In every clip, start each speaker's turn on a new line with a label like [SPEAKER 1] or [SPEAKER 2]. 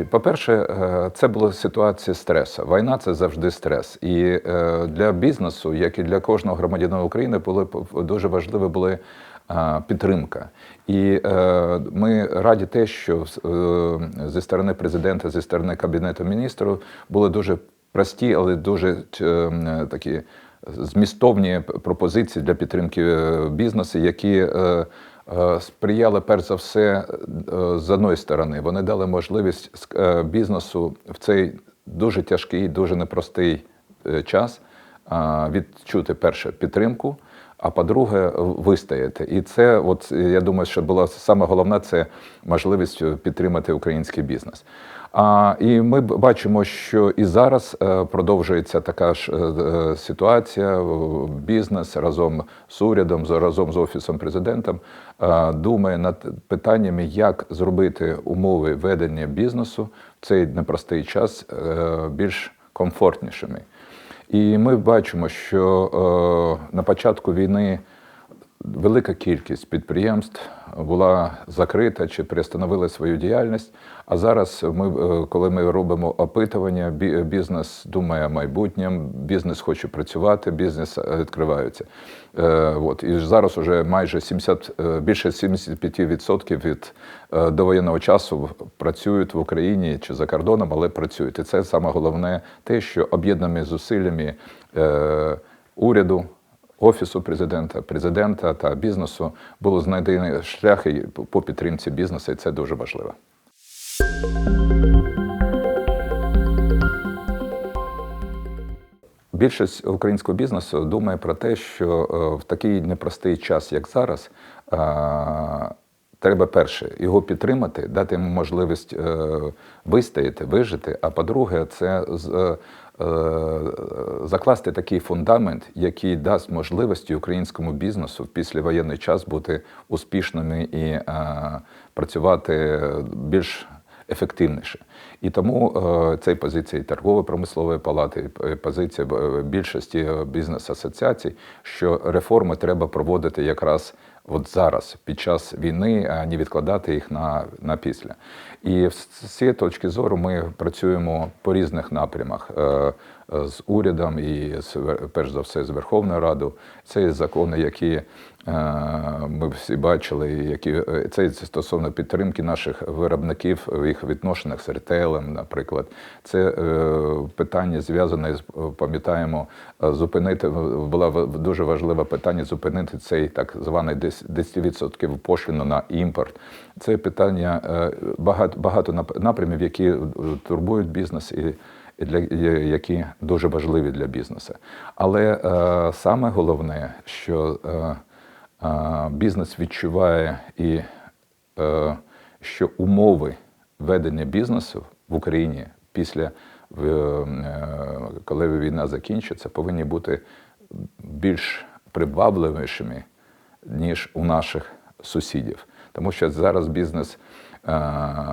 [SPEAKER 1] Е, По-перше, е, це була ситуація стресу. Війна це завжди стрес. І е, для бізнесу, як і для кожного громадянина України, були дуже важливі були підтримка. І ми раді те, що зі сторони президента, зі сторони кабінету міністрів були дуже прості, але дуже такі змістовні пропозиції для підтримки е, бізнесу, які е, е, сприяли перш за все з одної сторони. Вони дали можливість бізнесу в цей дуже тяжкий, дуже непростий час відчути перше підтримку. А по-друге, вистояти. І це, от я думаю, що була саме головне це можливість підтримати український бізнес. А, і ми бачимо, що і зараз е, продовжується така ж е, е, ситуація. Бізнес разом з урядом, разом з офісом президента думає над питаннями, як зробити умови ведення бізнесу в цей непростий час більш комфортнішими. І ми бачимо, що на початку війни велика кількість підприємств була закрита чи приостановили свою діяльність. А зараз ми, е, коли ми робимо опитування, бізнес думає майбутнім, бізнес хоче працювати, бізнес е, відкривається. Е, от. І зараз уже майже 70, е, більше 75% від довоєнного часу працюють в Україні чи за кордоном, але працюють. І це саме головне те, що об'єднаними зусиллями е, уряду. Офісу президента, президента та бізнесу було знайдені шляхи по підтримці бізнесу, і це дуже важливо. Більшість українського бізнесу думає про те, що е, в такий непростий час, як зараз, е, треба перше його підтримати, дати йому можливість е, вистояти, вижити. А по-друге, це закласти такий фундамент, який дасть можливості українському бізнесу в післявоєнний час бути успішними і е, працювати більш ефективніше. І тому е, це позиція і торгово-промислової палати, позиція е, більшості бізнес-асоціацій, що реформи треба проводити якраз от зараз, під час війни, а не відкладати їх на, на після. І з цієї точки зору ми працюємо по різних напрямах. е, З урядом і перш за все з Верховною Радою. Це є закони, які ми всі бачили, які е, це стосовно підтримки наших виробників в їх відношеннях з ретейлем, наприклад. Це е, питання зв'язане з пам'ятаємо, е, зупинити була дуже важливе питання зупинити цей так званий 10% 10% пошліну на імпорт. Це питання багато багато нап- напрямів, які турбують бізнес і для які дуже важливі для бізнесу. Але е, саме головне, що бізнес відчуває і е, що умови ведення бізнесу в Україні після е, коли війна закінчиться, повинні бути більш привабливішими, ніж у наших сусідів. Тому що зараз бізнес,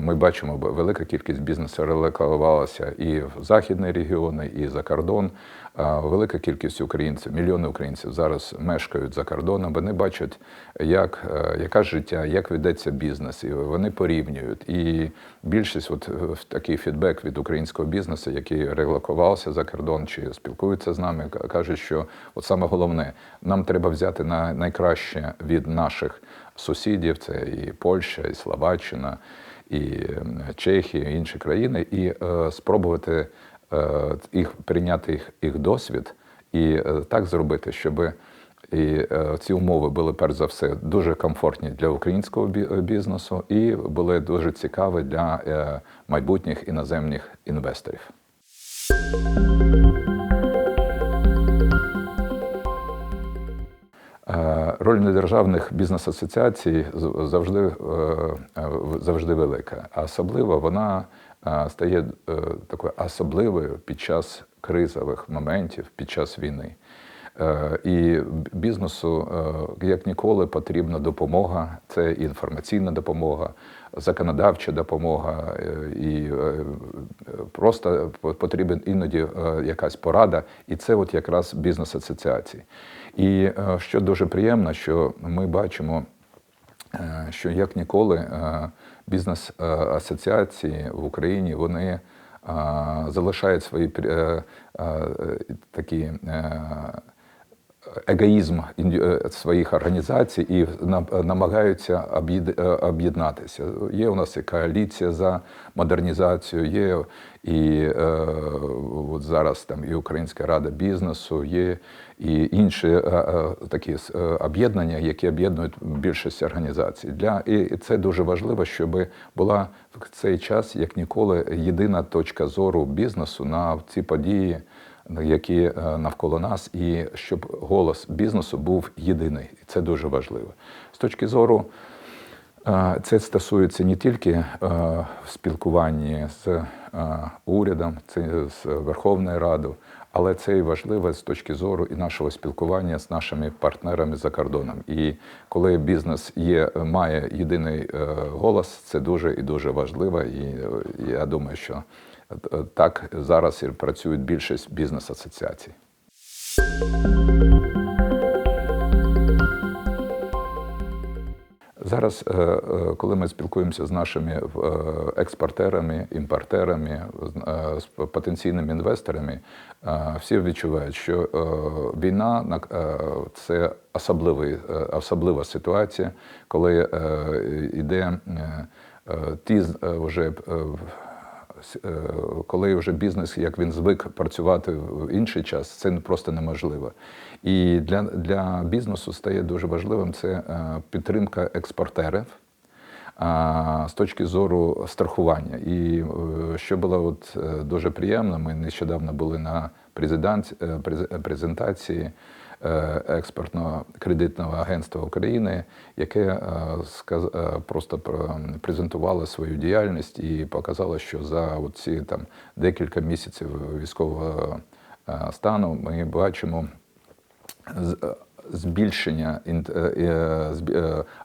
[SPEAKER 1] ми бачимо, велика кількість бізнесу релокувалася і в західні регіони, і за кордон. Е, Велика кількість українців, мільйони українців зараз мешкають за кордоном. Вони бачать, як, е, яке життя, як ведеться бізнес, і вони порівнюють. І більшість, от е, такий фідбек від українського бізнесу, який релокувався за кордон чи спілкуються з нами, к- кажуть, що от саме головне, нам треба взяти на найкраще від наших сусідів, це і Польща, і Словаччина, і Чехія, і інші країни, і е, спробувати е, їх прийняти їх, їх досвід і е, так зробити, щоб і ці умови були перш за все дуже комфортні для українського бі- бізнесу і були дуже цікаві для майбутніх іноземних інвесторів. Роль недержавних бізнес-асоціацій завжди, е, е, завжди велика, а особливо вона е, стає такою особливою під час кризових моментів, під час війни. І бізнесу як ніколи потрібна допомога. Це інформаційна допомога, законодавча допомога, е, і е, просто потрібен іноді е, якась порада. І це от якраз бізнес-асоціації. І що дуже приємно, що ми бачимо. Що як ніколи бізнес-асоціації в Україні вони залишають свої такі егоїзм е, своїх організацій і нам- намагаються е, об'єднатися. Є у нас і коаліція за модернізацію, є і е, от зараз там і Українська рада бізнесу, є і інші е, е, такі е, об'єднання, які об'єднують більшість організацій. Для і це дуже важливо, щоб була в цей час як ніколи єдина точка зору бізнесу на ці події які е, навколо нас, і щоб голос бізнесу був єдиний. І це дуже важливо. З точки зору, е, це стосується не тільки е, в спілкуванні з урядом, це з Верховною Радою, але це і важливо з точки зору і нашого спілкування з нашими партнерами за кордоном. І коли бізнес є, має єдиний голос, це дуже і дуже важливо. І я думаю, що так зараз працюють більшість бізнес-асоціацій. Зараз, е, е, коли ми спілкуємося з нашими е, експортерами, імпортерами, з- потенційними інвесторами, всі відчувають, що війна це особливий, особлива ситуація, коли йде ті вже коли вже бізнес, як він звик працювати в інший час, це просто неможливо. І для, для бізнесу стає дуже важливим це е, підтримка експортерів. З точки зору страхування. І е, що було от е, дуже приємно, ми нещодавно були на презентації, е, експортного кредитного агентства України, яке е, е, просто презентувало свою діяльність і показало, що за ці там декілька місяців військового стану ми бачимо збільшення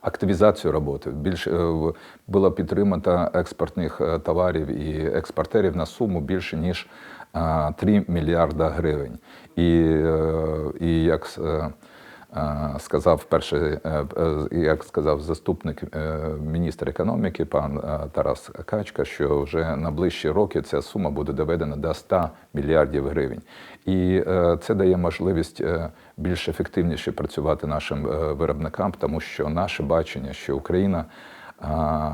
[SPEAKER 1] активізацію роботи. Більше в- було підтримано експортних товарів і експортерів на суму більше ніж 3 мільярда гривень. І, е, і як е, е, сказав перший, як сказав заступник міністра економіки, пан Тарас Качка, що вже на ближчі роки ця сума буде доведена до 100 мільярдів гривень. І це дає можливість більш ефективніше працювати нашим виробникам, тому що наше бачення, що Україна.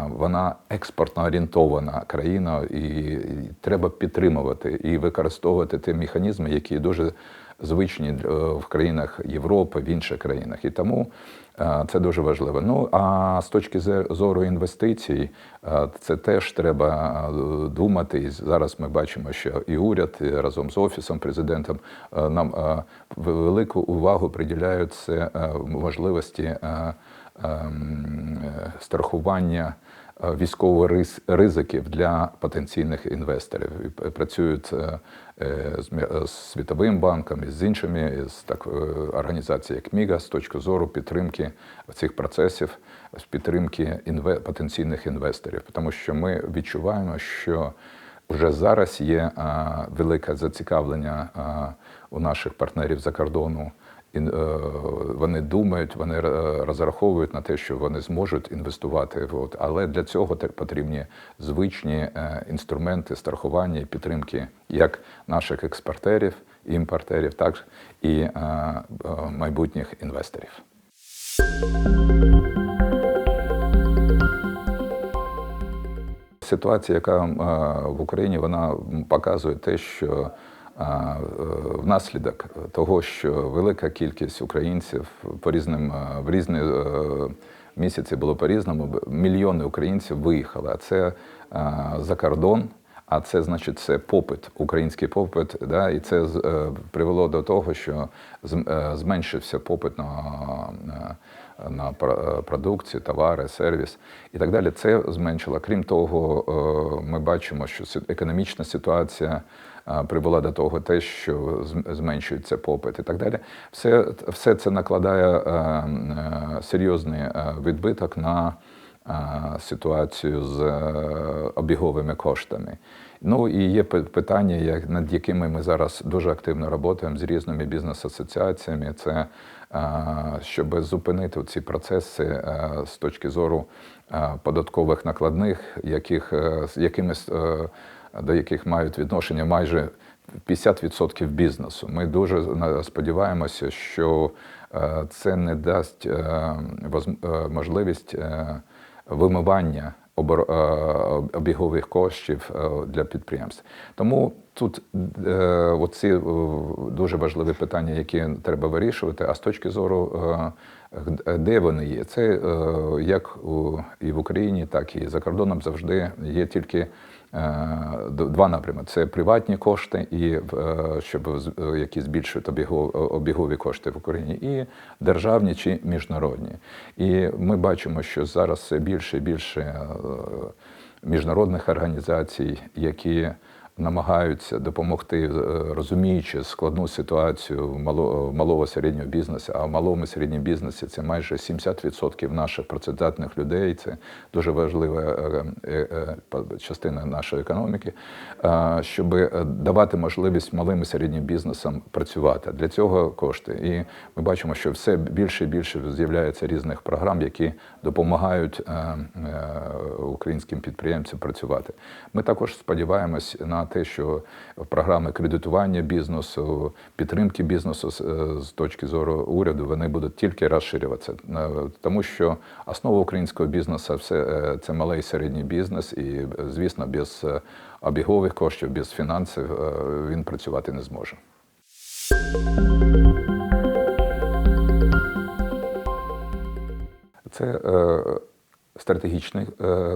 [SPEAKER 1] Вона експортно орієнтована країна, і треба підтримувати і використовувати ті механізми, які дуже звичні е, в країнах Європи, в інших країнах. І тому е, це дуже важливо. Ну а з точки зору інвестицій, е, це теж треба думати. І зараз ми бачимо, що і уряд і разом з офісом президентом нам велику увагу приділяють це можливості. Ем, е, страхування е, військових ризиків для потенційних інвесторів. І Працюють е, з Світовим банком і з іншими з так, організацій, як МІГА, з точки зору підтримки цих процесів, з підтримки інве- потенційних інвесторів. Тому що ми відчуваємо, що вже зараз є велике зацікавлення у наших партнерів за кордону. Е, вони думають, вони е, розраховують на те, що вони зможуть інвестувати. От. Але для цього потрібні звичні е, інструменти страхування і підтримки як наших експортерів, імпортерів, так і майбутніх інвесторів. Ситуація, яка в Україні, вона показує те, що внаслідок того, що велика кількість українців по різним е, в різні е, місяці було по-різному, мільйони українців виїхали. А це е, за кордон. А це значить це попит, український попит, да, і це е, привело до того, що е, зменшився попит на, на, на е, продукцію, товари, сервіс і так далі. Це зменшило. Крім того, е, ми бачимо, що економічна ситуація привела до того, те, що зменшується попит і так далі. Все, все це накладає е, е, серйозний е, відбиток на ситуацію з обіговими коштами. Ну і є питання, над якими ми зараз дуже активно працюємо з різними бізнес-асоціаціями. Це щоб зупинити ці процеси з точки зору податкових накладних, яких, з якими, е, до яких мають відношення майже 50% бізнесу. Ми дуже сподіваємося, що е, це не дасть е, е, можливість вимивання обігових коштів для підприємств. Тому тут оці дуже важливі питання, які треба вирішувати. А з точки зору, де вони є, це як і в Україні, так і за кордоном завжди є тільки. Е, Два напрями: це приватні кошти, і е, щоб е, які збільшують обігов- обігові кошти в Україні, і державні чи міжнародні. І ми бачимо, що зараз все більше і більше міжнародних організацій, які намагаються допомогти, е, розуміючи складну ситуацію мало- малого середнього бізнесу. А в малому середньому бізнесі це майже 70% наших працездатних людей. Це дуже важлива е, е, частина нашої економіки, щоб давати можливість малим і середнім бізнесам працювати. Для цього кошти. І ми бачимо, що все більше і більше з'являється різних програм, які допомагають українським підприємцям працювати. Ми також сподіваємось на те, що програми кредитування бізнесу, підтримки бізнесу з, е, точки зору уряду, вони будуть тільки розширюватися, Е, тому що основа українського бізнесу все е, це малий і середній бізнес, і звісно, без обігових коштів, без фінансів він працювати не зможе. Це стратегічний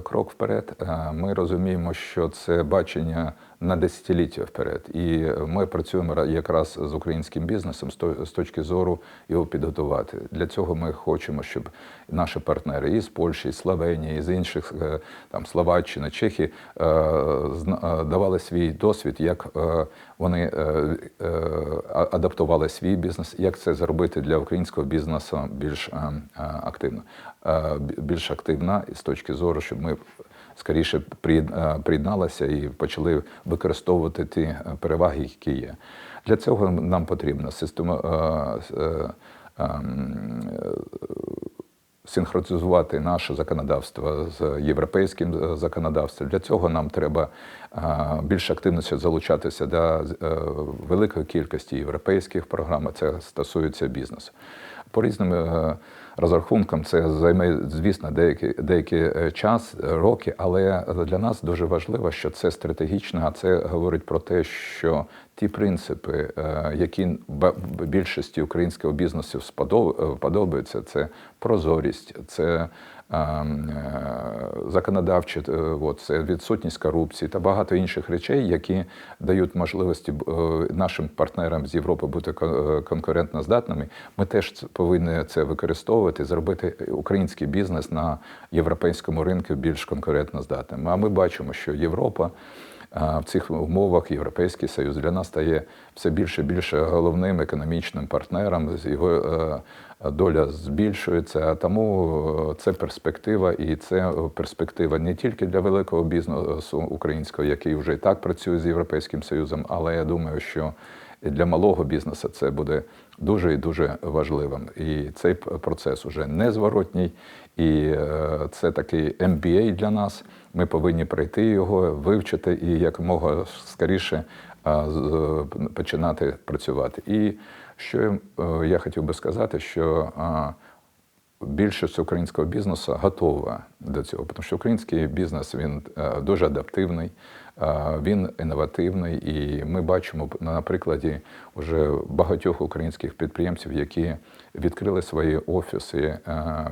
[SPEAKER 1] крок вперед. Ми розуміємо, що це бачення на десятиліття вперед. І ми працюємо якраз з українським бізнесом з точки зору його підготувати. Для цього ми хочемо, щоб наші партнери із Польщі, із Словенії, з інших е, там Словаччини, Чехії е, е, давали свій досвід, як вони адаптували свій бізнес, як це зробити для українського бізнесу більш е, е, активно, більш активна з точки зору, щоб ми скоріше е, і почали використовувати ті е, переваги, які є. Для цього нам потрібна система. е, ем, синхронізувати наше законодавство з європейським законодавством. Для цього нам треба більш активно залучатися до великої кількості європейських програм. Це стосується бізнесу. По різним е, розрахункам. Це займе, звісно, деякий, деякий е, час, роки, але для нас дуже важливо, що це стратегічно, а це говорить про те, що ті принципи, е, які більшості українського бізнесу сподоб- е, подобаються, це прозорість, це е, законодавче, е, от, відсутність корупції та багато інших речей, які дають можливості е, нашим партнерам з Європи бути кон- е, конкурентноздатними. Ми теж повинні це використовувати, зробити український бізнес на європейському ринку більш конкурентноздатним. А ми бачимо, що Європа. В цих умовах Європейський Союз для нас стає все більше і більше головним економічним партнером. Його доля збільшується. А Тому е, це перспектива, і це перспектива не тільки для великого бізнесу українського, який вже і так працює з Європейським Союзом, але я думаю, що для малого бізнесу це буде дуже і дуже важливим. І цей процес уже незворотній, і е, це такий MBA для нас. Ми повинні пройти його, вивчити і якомога скоріше е, починати працювати. І що е, я хотів би сказати, що е, більшість українського бізнесу готова до цього, тому що український бізнес він е, дуже адаптивний, е, він інновативний, і ми бачимо на прикладі вже багатьох українських підприємців, які відкрили свої офіси е,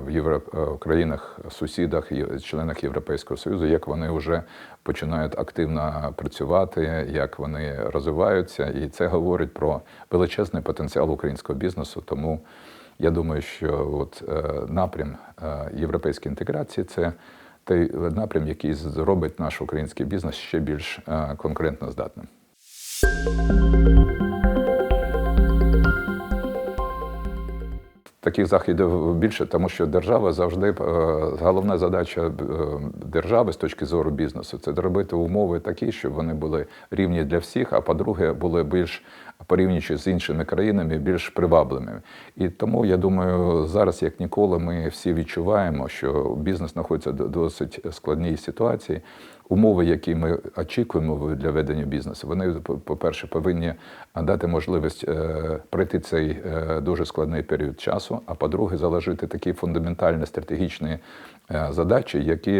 [SPEAKER 1] в е, країнах, сусідах членах Європейського Союзу, як вони вже починають активно працювати, як вони розвиваються, і це говорить про величезний потенціал українського бізнесу. Тому я думаю, що от е, напрям європейської інтеграції це той напрям, який зробить наш український бізнес ще більш конкурентно здатним. Таких заходів більше, тому що держава завжди е, головна задача е, держави з точки зору бізнесу це зробити умови такі, щоб вони були рівні для всіх. А по-друге, були більш порівнюючи з іншими країнами, більш привабливими. І тому я думаю, зараз як ніколи ми всі відчуваємо, що бізнес знаходиться в досить складній ситуації. Умови, які ми очікуємо для ведення бізнесу, вони, по-перше, повинні дати можливість е, пройти цей е, дуже складний період часу. А по-друге, заложити такі фундаментальні стратегічні е, задачі, які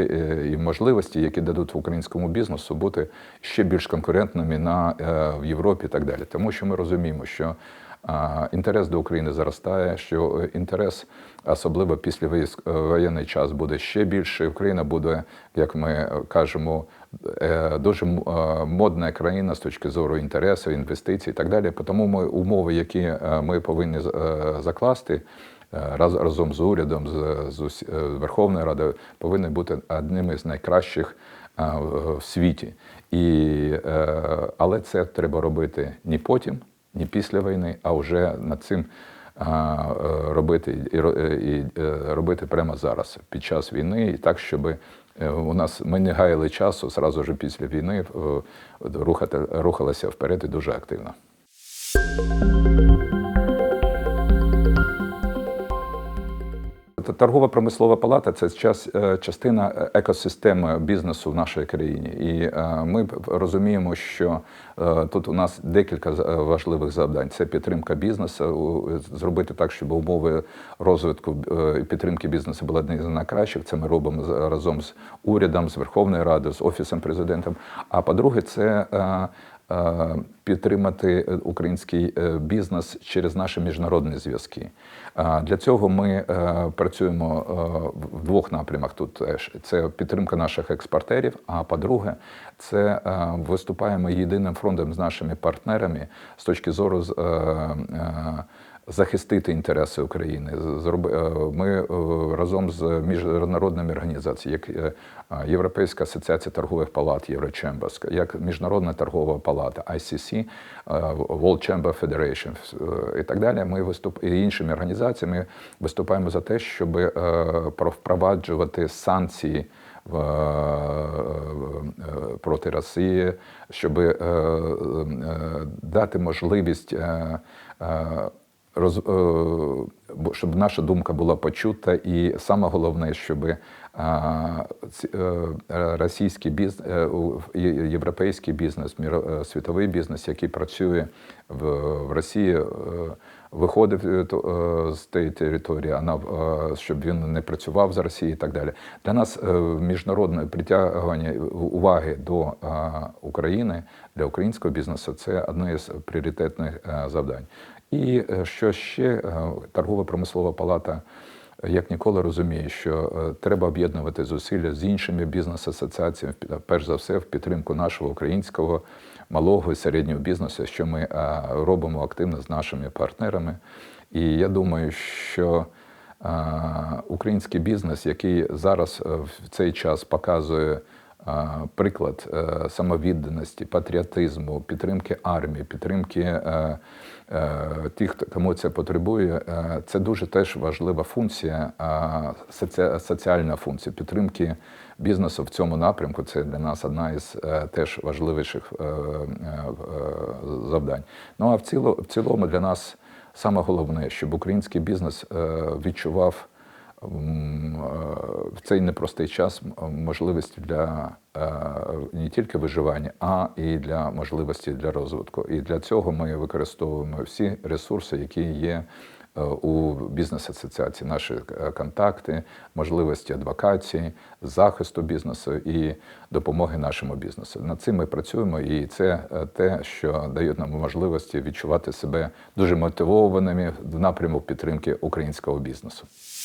[SPEAKER 1] і можливості, які дадуть українському бізнесу бути ще більш конкурентними на в Європі і так далі. Тому що ми розуміємо, що інтерес до України зростає, що інтерес, особливо після воєнний час, буде ще більше. Україна буде, як ми кажемо, е, дуже модна країна з точки зору інтересу, інвестицій і так далі. Тому ми умови, які е, ми повинні е, закласти. Разом з урядом, з, з Верховною Радою повинні бути одними з найкращих в світі. І, Але це треба робити не потім, не після війни, а вже над цим е, робити і і е, робити прямо зараз, під час війни, і так, щоб е, у нас ми не гаяли часу зразу ж після війни рухати, рухалися вперед і дуже активно. Торгова промислова палата це час, е, частина екосистеми бізнесу в нашій країні, і е, ми розуміємо, що е, тут у нас декілька важливих завдань: це підтримка бізнесу, зробити так, щоб умови розвитку і підтримки бізнесу були одні з найкращих. Це ми робимо разом з урядом, з Верховною Радою, з офісом президента. А по-друге, це Е, підтримати український е, бізнес через наші міжнародні зв'язки. Для цього ми е, працюємо в двох напрямах. Тут це підтримка наших експортерів. А по-друге, це виступаємо єдиним фронтом з нашими партнерами з точки зору захистити інтереси України. Е, ми е, разом з міжнародними організаціями, як е, Європейська асоціація торгових палат, Єврочембас, як Міжнародна торгова палата, ICC, World Chamber Federation і так далі. Ми виступ і іншими організаціями виступаємо за те, щоб впроваджувати санкції. Проти Росії, щоб дати можливість роз, е, щоб наша думка була почута, і саме головне, щоб е, російський бізнес, європейський бізнес, світовий бізнес, який працює в Росії, виходив з тієї території, а щоб він не працював з Росії і так далі. Для нас міжнародне притягування уваги до України для українського бізнесу це одне з пріоритетних завдань. І е, що ще е, торгова промислова палата. Як ніколи розуміє, що е, треба об'єднувати зусилля з іншими бізнес-асоціаціями, перш за все, в підтримку нашого українського малого і середнього бізнесу, що ми робимо активно з нашими партнерами. І я думаю, що український бізнес, який зараз в цей час показує приклад е, самовідданості, патріотизму, підтримки армії, підтримки е, е, тих, кому це потребує. Це дуже теж важлива функція, соціальна функція підтримки бізнесу в цьому напрямку. Це для нас одна із теж важливіших завдань. Ну а в цілому для нас саме головне, щоб український бізнес відчував в цей непростий час можливість для е, не тільки виживання, а і для можливості для розвитку. І для цього ми використовуємо всі ресурси, які є. Е, у бізнес-асоціації наші е, контакти, можливості адвокації, захисту бізнесу і допомоги нашому бізнесу. Над цим ми працюємо, і це те, що дає нам можливості відчувати себе дуже мотивованими в напрямку підтримки українського бізнесу.